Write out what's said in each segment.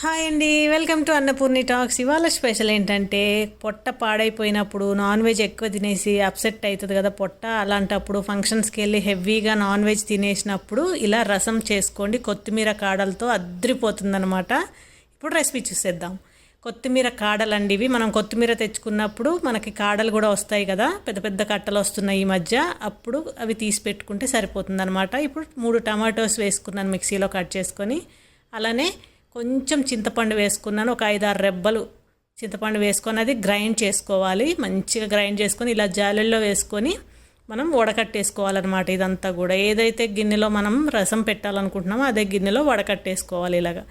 Hi అండి welcome to Annapurni talks. ఇవాళ special ఏంటంటే పొట్ట పాడైపోయినప్పుడు నాన్ వెజ్ ఎక్కువ తినేసి అప్సెట్ అవుతుంది కదా పొట్ట. అలాంటప్పుడు ఫంక్షన్స్కి వెళ్ళి హెవీగా నాన్ వెజ్ తినేసినప్పుడు ఇలా రసం చేసుకోండి. కొత్తిమీర కాడలతో అద్రిపోతుందనమాట ఇప్పుడు రెసిపీ చూసేద్దాం. కొత్తిమీర కాడలండి ఇవి. మనం కొత్తిమీర తెచ్చుకున్నప్పుడు మనకి కాడలు కూడా వస్తాయి కదా. పెద్ద పెద్ద కట్టలు వస్తున్నాయి ఈ మధ్య. అప్పుడు అవి తీసి పెట్టుకుంటే సరిపోతుందనమాట ఇప్పుడు మూడు టమాటోస్ వేసుకున్నాను మిక్సీలో కట్ చేసుకొని. అలానే కొంచెం చింతపండు వేసుకున్నాను. ఒక ఐదు ఆరు రెబ్బలు చింతపండు వేసుకొని అది గ్రైండ్ చేసుకోవాలి. మంచిగా గ్రైండ్ చేసుకొని ఇలా జాలెల్లో వేసుకొని మనం వడకట్టేసుకోవాలన్నమాట ఇదంతా కూడా. ఏదైతే గిన్నెలో మనం రసం పెట్టాలనుకుంటున్నామో అదే గిన్నెలో వడకట్టేసుకోవాలి ఇలాగా.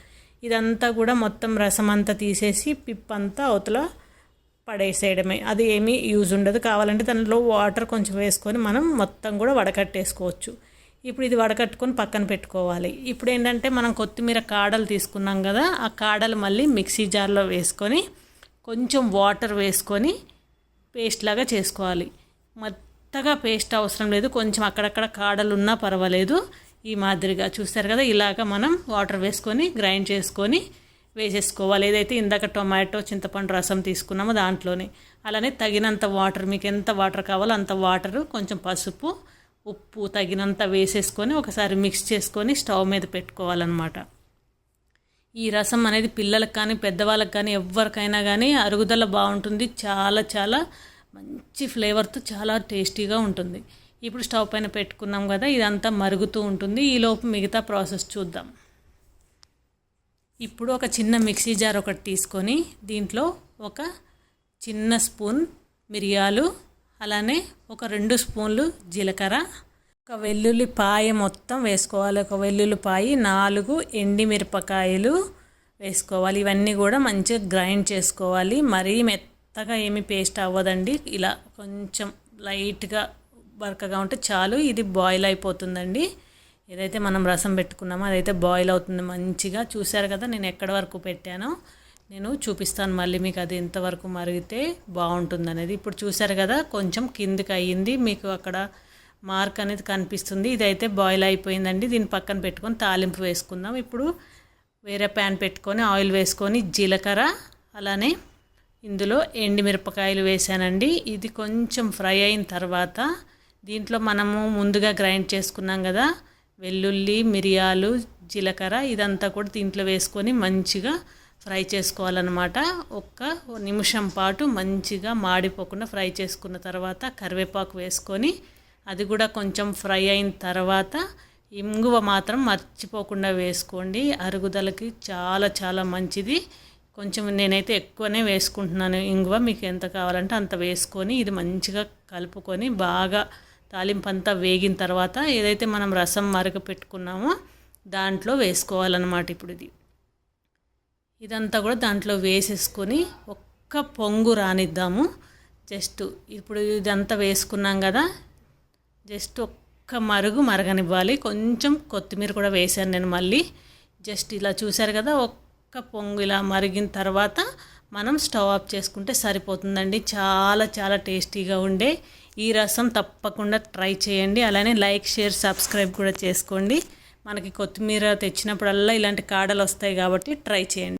ఇదంతా కూడా మొత్తం రసం అంతా తీసేసి పిప్పంతా అవతల పడేసేయడమే. అది ఏమీ యూజ్ ఉండదు. కావాలంటే దానిలో వాటర్ కొంచెం వేసుకొని మనం మొత్తం కూడా వడకట్టేసుకోవచ్చు. ఇప్పుడు ఇది వడకట్టుకొని పక్కన పెట్టుకోవాలి. ఇప్పుడు ఏంటంటే మనం కొత్తిమీర కాడలు తీసుకున్నాం కదా ఆ కాడలు మళ్ళీ మిక్సీ జార్లో వేసుకొని కొంచెం వాటర్ వేసుకొని పేస్ట్ లాగా చేసుకోవాలి. మెత్తగా పేస్ట్ అవసరం లేదు కొంచెం అక్కడక్కడ కాడలు ఉన్నా పర్వాలేదు. ఈ మాదిరిగా చూస్తారు కదా ఇలాగ మనం వాటర్ వేసుకొని గ్రైండ్ చేసుకొని వేసేసుకోవాలి. ఏదైతే ఇందాక టొమాటో చింతపండు రసం తీసుకున్నామో దాంట్లోనే. అలానే తగినంత వాటర్ మీకు ఎంత వాటర్ కావాలో అంత వాటరు కొంచెం పసుపు ఉప్పు తగినంత వేసేసుకొని ఒకసారి మిక్స్ చేసుకొని స్టవ్ మీద పెట్టుకోవాలన్నమాట. ఈ రసం అనేది పిల్లలకు కానీ పెద్దవాళ్ళకి కానీ ఎవరికైనా కానీ అరుగుదల బాగుంటుంది. చాలా చాలా మంచి ఫ్లేవర్తో చాలా టేస్టీగా ఉంటుంది. ఇప్పుడు స్టవ్ పైన పెట్టుకున్నాం కదా ఇదంతా మరుగుతూ ఉంటుంది. ఈలోపు మిగతా ప్రాసెస్ చూద్దాం. ఇప్పుడు ఒక చిన్న మిక్సీ జార్ ఒకటి తీసుకొని దీంట్లో ఒక చిన్న స్పూన్ మిరియాలు అలానే ఒక రెండు స్పూన్లు జీలకర్ర ఒక వెల్లుల్లి పాయ మొత్తం వేసుకోవాలి. ఒక వెల్లుల్లి పాయి నాలుగు ఎండిమిరపకాయలు వేసుకోవాలి. ఇవన్నీ కూడా మంచిగా గ్రైండ్ చేసుకోవాలి. మరీ మెత్తగా ఏమి పేస్ట్ అవ్వదండి. ఇలా కొంచెం లైట్గా బరకగా ఉంటే చాలు. ఇది బాయిల్ అయిపోతుందండి. ఏదైతే మనం రసం పెట్టుకున్నామో అదైతే బాయిల్ అవుతుంది మంచిగా. చూశారు కదా నేను ఎక్కడి వరకు పెట్టానో. నేను చూపిస్తాను మళ్ళీ మీకు అది ఎంతవరకు మరిగితే బాగుంటుంది అనేది ఇప్పుడు చూసారు కదా కొంచెం కిందికి అయ్యింది. మీకు అక్కడ మార్క్ అనేది కనిపిస్తుంది. ఇదైతే బాయిల్ అయిపోయిందండి. దీన్ని పక్కన పెట్టుకొని తాలింపు వేసుకుందాం. ఇప్పుడు వేరే ప్యాన్ పెట్టుకొని ఆయిల్ వేసుకొని జీలకర్ర అలానే ఇందులో ఎండిమిరపకాయలు వేసానండి. ఇది కొంచెం ఫ్రై అయిన తర్వాత దీంట్లో మనము ముందుగా గ్రైండ్ చేసుకున్నాం కదా వెల్లుల్లి మిరియాలు జీలకర్ర ఇదంతా కూడా దీంట్లో వేసుకొని మంచిగా ఫ్రై చేసుకోవాలన్నమాట. ఒక్క నిమిషం పాటు మంచిగా మాడిపోకుండా ఫ్రై చేసుకున్న తర్వాత కరివేపాకు వేసుకొని అది కూడా కొంచెం ఫ్రై అయిన తర్వాత ఇంగువ మాత్రం మర్చిపోకుండా వేసుకోండి. అరుగుదలకి చాలా చాలా మంచిది. కొంచెం నేనైతే ఎక్కువనే వేసుకుంటున్నాను ఇంగువ. మీకు ఎంత కావాలంటే అంత వేసుకొని ఇది మంచిగా కలుపుకొని బాగా తాలింపు అంతా వేగిన తర్వాత ఏదైతే మనం రసం మరగ పెట్టుకున్నామో దాంట్లో వేసుకోవాలన్నమాట ఇప్పుడు ఇది. ఇదంతా కూడా దాంట్లో వేసేసుకొని ఒక్క పొంగు రానిద్దాము. జస్ట్ ఇప్పుడు ఇదంతా వేసుకున్నాం కదా జస్ట్ ఒక్క మరుగు మరగనివ్వాలి. కొంచెం కొత్తిమీర కూడా వేసాను నేను మళ్ళీ. జస్ట్ ఇలా చూశారు కదా ఒక్క పొంగు ఇలా మరిగిన తర్వాత మనం స్టవ్ ఆఫ్ చేసుకుంటే సరిపోతుందండి. చాలా చాలా టేస్టీగా ఉండే. ఈ రసం తప్పకుండా ట్రై చేయండి. అలానే లైక్ షేర్ సబ్స్క్రైబ్ కూడా చేసుకోండి. మనకి కొత్తిమీర తెచ్చినప్పుడల్లా ఇలాంటి కాడలు వస్తాయి కాబట్టి ట్రై చేయండి.